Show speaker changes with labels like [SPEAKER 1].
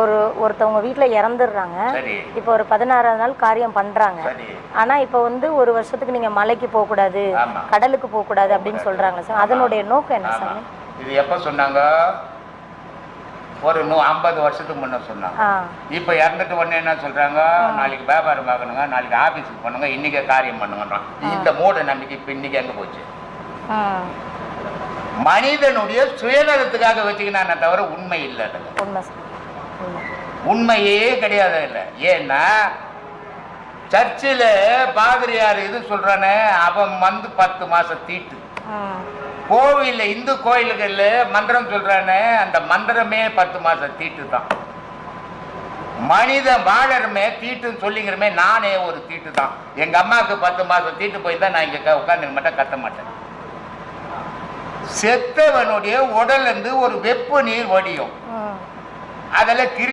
[SPEAKER 1] ஒரு ஒருத்தவங்க வீட்டில் இறந்துடுறாங்க.
[SPEAKER 2] சரி.
[SPEAKER 1] இப்போ ஒரு பதினாறாவது நாள் காரியம் பண்ணுறாங்க
[SPEAKER 2] சரி.
[SPEAKER 1] ஆனால் இப்போ வந்து ஒரு வருஷத்துக்கு நீங்கள் மலைக்கு போகக்கூடாது. கடலுக்கு போகக்கூடாது அப்படின்னு சொல்கிறாங்க சார். அதனுடைய நோக்கம் என்ன சாமி
[SPEAKER 2] இது எப்போ சொன்னாங்க? ஒரு நூ ஐம்பது வருஷத்துக்கு முன்ன சொன்னாங்க. இப்போ இறந்துட்டு உடனே என்ன சொல்றாங்க? நாளைக்கு வியாபாரம் பார்க்கணுங்க நாளைக்கு ஆபீஸுக்கு பண்ணுங்க இன்னைக்கே காரியம் பண்ணுங்கன்றான். இந்த மூட நம்பிக்கை இப்போ இன்னைக்கு எங்க போச்சு? மனிதனுடைய சுயநலத்துக்காக வச்சுக்கினானே தவிர உண்மை இல்லை
[SPEAKER 1] சார் உண்மை
[SPEAKER 2] உண்மையே கிடையாது இல்லை. ஏன்னா சர்ச்சில் பாதிரியார் இது சொல்றானே அவன் வந்து பத்து மாசம் தீட்டு. கோவில்ல இந்து கோயில்கள்ல மந்திரம் சொல்றானே அந்த மந்திரமே பத்து மாசம் தீட்டு தான். மனிதன் வாழறமே தீட்டுன்னு சொல்லிக்கிறமே நானே ஒரு தீட்டு தான். எங்க அம்மாவுக்கு பத்து மாசம் தீட்டு போய் தான் நான் இங்க உட்காந்து மட்டும் கத்த மாட்டேன். செத்தவனுடைய உடல்ல இருந்து ஒரு வெப்ப நீர் வடியும். عدالات كتير